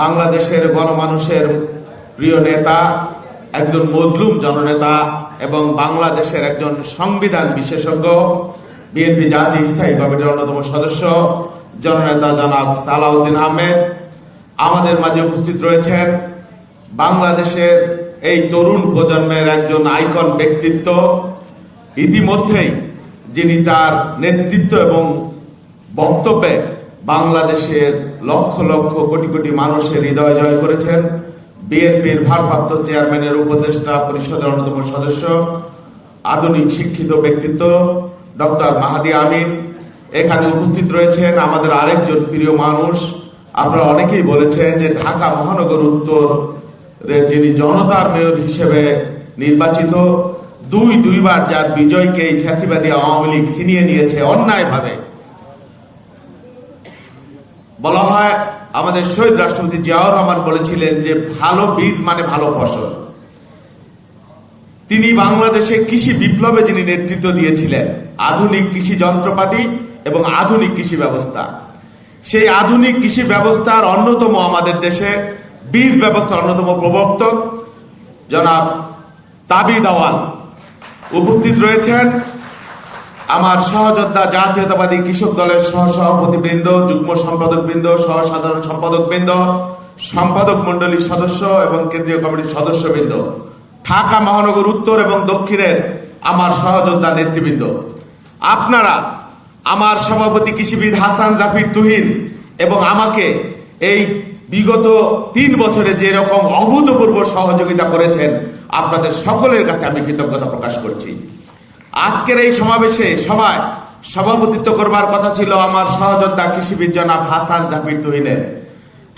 বাংলাদেশের গণমানুষের প্রিয় নেতা, একজন মজলুম জননেতা এবং বাংলাদেশের একজন সংবিধান বিশেষজ্ঞ, বিএনপি জাতীয় স্থায়ী কমিটির অন্যতম সদস্য, জননেতা জনাব সালাউদ্দিন আহমেদ। আমাদের মাঝে উপস্থিত রয়েছেন বাংলাদেশের এই তরুণ প্রজন্মের একজন আইকন ব্যক্তিত্ব। ইতিমধ্যেই যিনি তার নেতৃত্ব এবং বক্তব্যে বাংলাদেশের লক্ষ লক্ষ কোটি কোটি মানুষের হৃদয় জয় করেছেন বিএনপির ভারপ্রাপ্ত চেয়ারম্যানের উপদেষ্টা পরিষদের অন্যতম সদস্য, আধুনিক শিক্ষিত ব্যক্তিত্ব ডক্টর মাহাদি আমিন। এখানে উপস্থিত রয়েছেন আমাদের আরেকজন প্রিয় মানুষ। আপনারা অনেকেই বলেছেন যে ঢাকা মহানগর উত্তরের যিনি জনতার মেয়র হিসেবে নির্বাচিত, দুই দুইবার যার বিজয়কে ফ্যাসিবাদী আওয়ামী লীগ ছিনিয়ে নিয়েছে অন্যায়ভাবে। বলা হয় আমাদের শহীদ রাষ্ট্রপতি জিয়াউর রহমান বলেছিলেন যে ভালো বীজ মানে ভালো ফসল। তিনি বাংলাদেশে কৃষি বিপ্লবে যিনি নেতৃত্ব দিয়েছিলেন, আধুনিক কৃষি যন্ত্রপাতি এবং আধুনিক কৃষি ব্যবস্থা। সেই আধুনিক কৃষি ব্যবস্থার অন্যতম আমাদের দেশে বীজ ব্যবস্থার অন্যতম প্রবর্তক জনাব তাবিদ আওয়াল উপস্থিত রয়েছেন। আমার সহযোদ্ধা, জাতীয়তাবাদী কৃষক দলের সহ সভাপতি বৃন্দ যুগ্ম সম্পাদক বৃন্দ সহ সাধারণ সম্পাদক বৃন্দ সম্পাদক মন্ডলীর সদস্য এবং কেন্দ্রীয় কমিটির সদস্য বৃন্দ ঢাকা মহানগর উত্তর এবং দক্ষিণের আমার সহযোদ্ধা নেতৃবৃন্দ। আপনারা আমার সভাপতি কৃষিবিদ হাসান জাফির তুহিন এবং আমাকে এই বিগত তিন বছরে যে রকম অভূতপূর্ব সহযোগিতা করেছেন, আপনাদের সকলের কাছে আমি কৃতজ্ঞতা প্রকাশ করছি। আজকের এই সমাবেশে সবাই সভাপতিত্ব করবার কথা ছিল আমার সহযোদ্ধা কৃষিবিদ জনাব হাসান জাফির তুহিনের।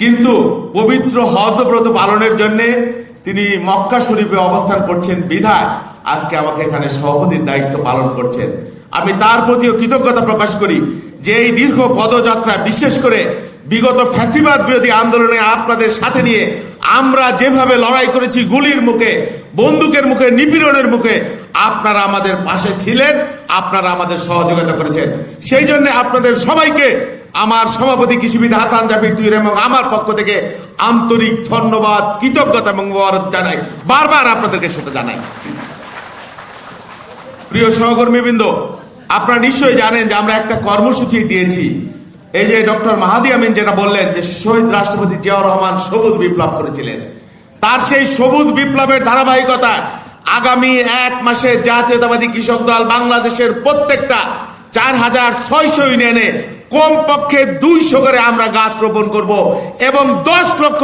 কিন্তু পবিত্র হজ ব্রত পালনের জন্য তিনি মক্কা শরীফে অবস্থান করছেন বিধায় আজকে আমাকে এখানে সভাপতির দায়িত্ব পালন করছেন। আমি তার প্রতিও কৃতজ্ঞতা প্রকাশ করি যে এই দীর্ঘ পদযাত্রা, বিশেষ করে বিগত ফ্যাসিবাদ বিরোধী আন্দোলনে আপনাদের সাথে নিয়ে আমরা যেভাবে লড়াই করেছি, গুলির মুখে, বন্দুকের মুখে, নিপীড়নের মুখে আপনারা আমাদের পাশে ছিলেন, আপনারা আমাদের সহযোগিতা করেছেন। সেই জন্য আপনাদের সবাইকে আমার সভাপতি কৃষিবিদ হাসান জাফির এবং আমার পক্ষ থেকে আন্তরিক ধন্যবাদ, কৃতজ্ঞতা এবং জানাই। বারবার আপনাদেরকে সেটা জানাই। প্রিয় সহকর্মীবৃন্দ, আপনারা নিশ্চয়ই জানেন যে আমরা একটা কর্মসূচি দিয়েছি। এই যে ডক্টর মাহাদি আমিন যেটা বললেন যে শহীদ রাষ্ট্রপতি জিয়াউর রহমান সবুজ বিপ্লব করেছিলেন। তার সেই সবুজ বিপ্লবের ধারাবাহিকতা আগামী এক মাসে জাতীয়তাবাদী কৃষক দল বাংলাদেশের প্রত্যেকটা চার হাজার ছয়শো ইউনিয়নে কমপক্ষে দুইশো করে আমরা গাছ রোপণ করব এবং দশ লক্ষ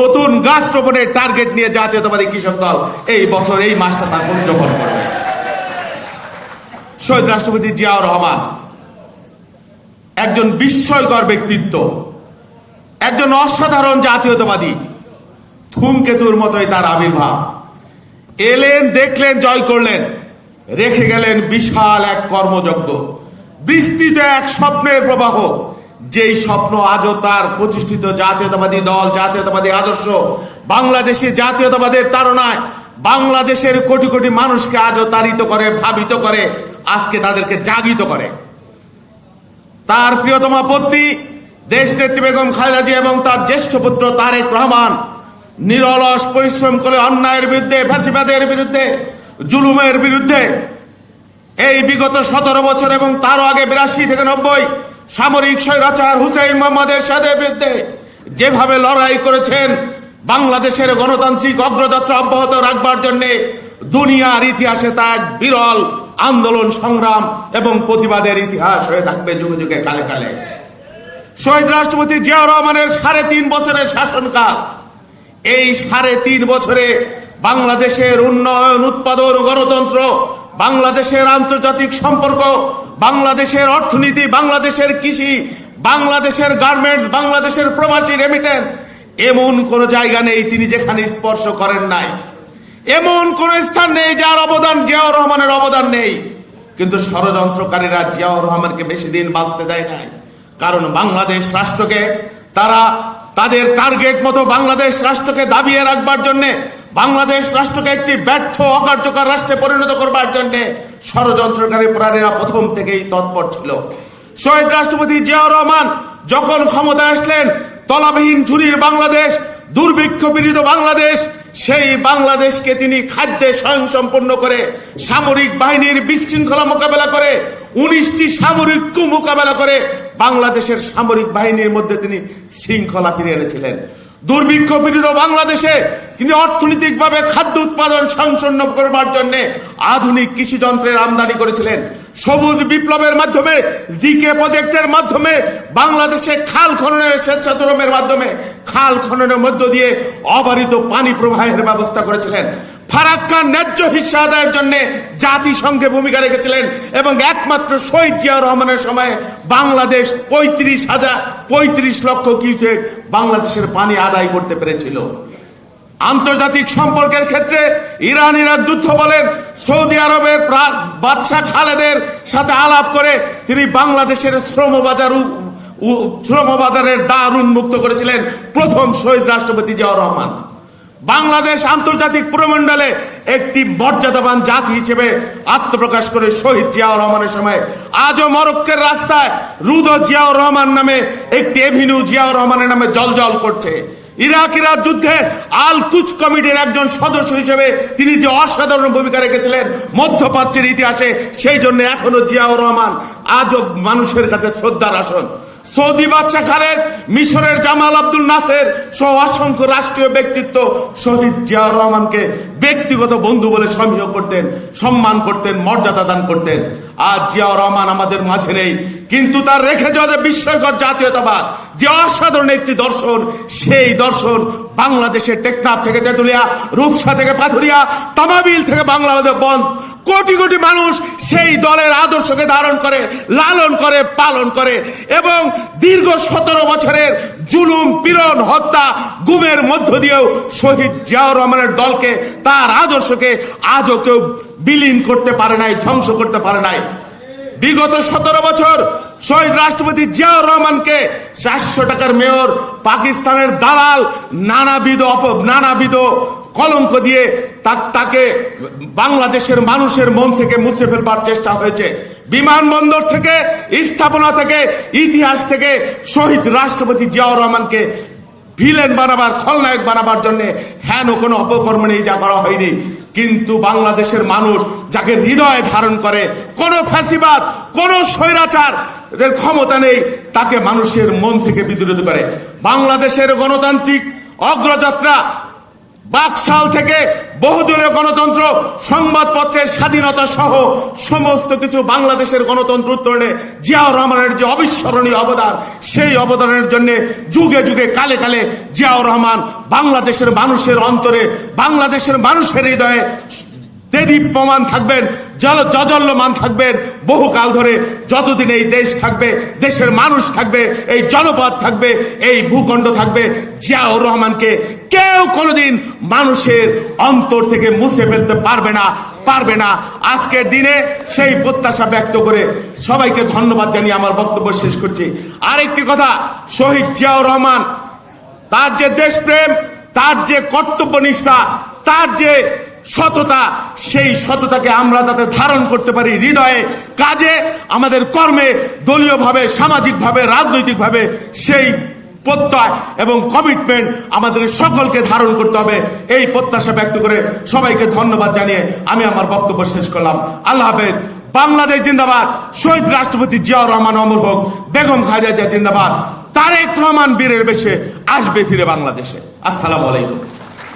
নতুন গাছ রোপণের টার্গেট নিয়ে জাতীয়তাবাদী কৃষক দল এই বছর, এই মাসটা তা উদযাপন করবে। শহীদ রাষ্ট্রপতি জিয়াউর রহমান একজন বিস্ময়কর ব্যক্তিত্ব, একজন অসাধারণ জাতীয়তাবাদী, ধূমকেতুর মতোই তার আবির্ভাব। এলেন, দেখলেন, জয় করলেন। রেখে গেলেন বিশাল এক কর্মযজ্ঞ। বিস্তৃত এক স্বপ্নের প্রবাহ। যেই স্বপ্ন আজও তার প্রতিষ্ঠিত জাতীয়তাবাদী দল, জাতীয়তাবাদী আদর্শ, বাংলাদেশি জাতীয়তাবাদের তারণায় বাংলাদেশের কোটি কোটি মানুষকে আজও তাড়িত করে, ভাবিত করে, আজকে তাদেরকে জাগিত করে। তার প্রিয়তমা পত্নী দেশ নেত্রী বেগম খালেদা জিয়া এবং তার জ্যেষ্ঠ পুত্র তারেক রহমান নিরলস পরিশ্রম করে অন্যায়ের বিরুদ্ধে, ফ্যাসিবাদের বিরুদ্ধে, জুলুমের বিরুদ্ধে, এই বিগত সতেরো বছর এবং তারও আগে বিরাশি থেকে নব্বই সামরিক স্বৈরাচার হুসেইন মোহাম্মদের সাদের বিরুদ্ধে যেভাবে লড়াই করেছেন, বাংলাদেশের গণতান্ত্রিক অগ্রযাত্রা অব্যাহত রাখবার জন্য দুনিয়ার ইতিহাসে তা এক বিরল আন্দোলন, সংগ্রাম এবং প্রতিবাদের ইতিহাস হয়ে থাকবে যুগে যুগে কালে কালে। শহীদ রাষ্ট্রপতি জিয়াউর রহমানের সাড়ে তিন বছরের শাসনকাল এই সাড়ে তিন বছরে বাংলাদেশের উন্নয়ন, উৎপাদন, গণতন্ত্র, বাংলাদেশের আন্তর্জাতিক সম্পর্ক, বাংলাদেশের অর্থনীতি, বাংলাদেশের কৃষি, বাংলাদেশের গার্মেন্টস, বাংলাদেশের প্রবাসী রেমিটেন্স এমন কোন জায়গা নেই তিনি যেখানে স্পর্শ করেন নাই। এমন কোন স্থান নেই যার অবদান জিয়াউর রহমানের অবদান নেই। কিন্তু ষড়যন্ত্রকারীরা জিয়াউর রহমানকে বেশি দিন বাঁচতে দেয় নাই। কারণ বাংলাদেশ রাষ্ট্রকে তারা তাদের টার্গেট মতো বাংলাদেশ রাষ্ট্রকে দাবিয়ে রাখবার জন্য, বাংলাদেশ রাষ্ট্রকে একটি ব্যর্থ, অকার্যকর রাষ্ট্রে পরিণত করবার জন্য ষড়যন্ত্রকারী প্রাণীরা প্রথম থেকেই তৎপর ছিল। শহীদ রাষ্ট্রপতি জিয়াউর রহমান যখন ক্ষমতায় আসলেন, তলাবিহীন ঝুরির বাংলাদেশ, দুর্ভিক্ষ পীড়িত বাংলাদেশ, সেই বাংলাদেশকে তিনি খাদ্যে স্বয়ংসম্পন্ন করে, সামরিক বাহিনীর বিশৃঙ্খলা মোকাবেলা করে, উনিশটি সামরিক মোকাবেলা করে বাংলাদেশের সামরিক বাহিনীর মধ্যে তিনি শৃঙ্খলা ফিরে এনেছিলেন। দুর্ভিক্ষ পীড়িত বাংলাদেশে তিনি অর্থনৈতিকভাবে খাদ্য উৎপাদন সংসন্ন করবার জন্য আধুনিক কৃষি যন্ত্রের আমদানি করেছিলেন। সবুজ বিপ্লবের মাধ্যমে, জিকে প্রজেক্টের মাধ্যমে, বাংলাদেশে খাল খননের স্বেচ্ছাশ্রমের মাধ্যমে খাল খননের মধ্য দিয়ে অবারিত পানি প্রবাহের ব্যবস্থা করেছিলেন। ফারাক্কার ন্যায্য হিস্সা আদায়ের জন্য জাতিসংঘে ভূমিকা রেখেছিলেন এবং একমাত্র শহীদ জিয়া রহমানের সময়ে বাংলাদেশ পঁয়ত্রিশ হাজার, পঁয়ত্রিশ লক্ষ কিউসেক বাংলাদেশের পানি আদায় করতে পেরেছিল। আন্তর্জাতিক সম্পর্কের ক্ষেত্রে ইরানিরা যুদ্ধ বলেন সৌদি আরবের বাদশাহ খালেদের সাথে আলাপ করে তিনি বাংলাদেশের শ্রম বাজার শ্রম বাজারের দ্বার উন্মুক্ত করেছিলেন প্রথম শহীদ রাষ্ট্রপতি জিয়া রহমান। বাংলাদেশ আন্তর্জাতিক পুরমণ্ডলে একটি মর্যাদাবান জাতি হিসেবে আত্মপ্রকাশ করে শহীদ জিয়াউর রহমানের সময়, আজও মরক্কের রাস্তায় রুদ জিয়াউর রহমান নামে একটি এভিনিউ জিয়াউর রহমানের নামে জলজল করছে। ইরাক যুদ্ধে আল কুচ কমিটির একজন সদস্য হিসেবে তিনি যে অসাধারণ ভূমিকা রেখেছিলেন মধ্যপ্রাচ্যের ইতিহাসে, সেই জন্য এখনও জিয়াউর রহমান আজও মানুষের কাছে শ্রদ্ধার আসন। সৌদি বাদশাহ খালেদ মিশরের জামাল আব্দুল নাসের সহ অসংখ্য রাষ্ট্রীয় ব্যক্তিত্ব শহীদ জিয়াউর রহমানকে ব্যক্তিগত বন্ধু বলে সমীহ করতেন, সম্মান করতেন, মর্যাদা দান করতেন। আজ জিয়াউর রহমান আমাদের মাঝে নেই, কিন্তু তার রেখে যাওয়া যে বিস্ময়কর জাতীয়তাবাদ, যে অসাধারণ একটি দর্শন, সেই দর্শন বাংলাদেশের টেকনাফ থেকে তেতুলিয়া, রূপসা থেকে পাথুরিয়া, তামাবিল থেকে বাংলাদেশ বন্ধ কোটি কোটি মানুষ সেই দলের আদর্শকে ধারণ করে, লালন করে, পালন করে এবং দীর্ঘ সতেরো বছরের জুলুম, পীড়ন, হত্যা, গুমের মধ্য দিয়েও শহীদ জিয়াউর রহমানের দলকে, তার আদর্শকে আজও কেউ বিলীন করতে পারে নাই, ধ্বংস করতে পারে নাই। বিগত সতেরো বছর শহীদ রাষ্ট্রপতি জিয়াউর রহমানকে চারশো টাকার মেয়র পাকিস্তানের দালাল নানাবিধ অপ নানাবিধ কলঙ্ক দিয়ে তাকে বাংলাদেশের মানুষের মন থেকে মুছে ফেলবার চেষ্টা হয়েছে। বিমানবন্দর থেকে, স্থাপনা থেকে, ইতিহাস থেকে শহীদ রাষ্ট্রপতি জিয়াউর রহমানকে ভিলেন বানাবার, খলনায়ক বানাবার জন্য হেন কোনো অপকর্ম নেই যা করা হয়নি। কিন্তু বাংলাদেশের মানুষ যাকে হৃদয়ে ধারণ করে, কোনো ফ্যাসিবাদ, কোন স্বৈরাচার ক্ষমতা নেই, তাকে মানুষের মন থেকে বিদ্রোহ করে। বাংলাদেশের গণতান্ত্রিক অগ্রযাত্রা বাকশাল থেকে বহুদলীয় গণতন্ত্র, সংবাদপত্রের স্বাধীনতা সহ সমস্ত কিছু বাংলাদেশের গণতন্ত্র উত্তরণে জিয়াউর রহমানের যে অবিস্মরণীয় অবদান, সেই অবদানের জন্য যুগে যুগে কালে কালে জিয়াউর রহমান বাংলাদেশের মানুষের অন্তরে, বাংলাদেশের মানুষের হৃদয়ে প্রমাণ থাকবেন। জল জজল্যমান থাকবেন বহুকাল ধরে। যতদিন এই দেশ থাকবে, দেশের মানুষ থাকবে, এই জনপদ থাকবে, এই ভূখণ্ড থাকবে, জিয়াউর রহমানকে কেউ কোনোদিন মানুষের অন্তর থেকে মুছে ফেলতে পারবে না পারবে না। আজকের দিনে সেই প্রত্যাশা ব্যক্ত করে সবাইকে ধন্যবাদ জানিয়ে আমার বক্তব্য শেষ করছি। আরেকটি কথা, শহীদ জিয়াউর রহমান, তার যে দেশপ্রেম, তার যে কর্তব্য নিষ্ঠা তার যে সততা, সেই সততাকে আমরা যাতে ধারণ করতে পারি হৃদয়ে, কাজে, আমাদের কর্মে, দলীয়ভাবে, সামাজিকভাবে, রাজনৈতিকভাবে সেই প্রত্যয় এবং কমিটমেন্ট আমাদের সকলকে ধারণ করতে হবে। এই প্রত্যাশা ব্যক্ত করে সবাইকে ধন্যবাদ জানিয়ে আমি আমার বক্তব্য শেষ করলাম। আল্লাহ হাফেজ। বাংলাদেশ জিন্দাবাদ। শহীদ রাষ্ট্রপতি জিয়াউর রহমান অমর হোক, বেগম খাজা জিয়া জিন্দাবাদ। তারেক রহমান বীরের বেশে আসবে ফিরে বাংলাদেশে। আসসালামু আলাইকুম।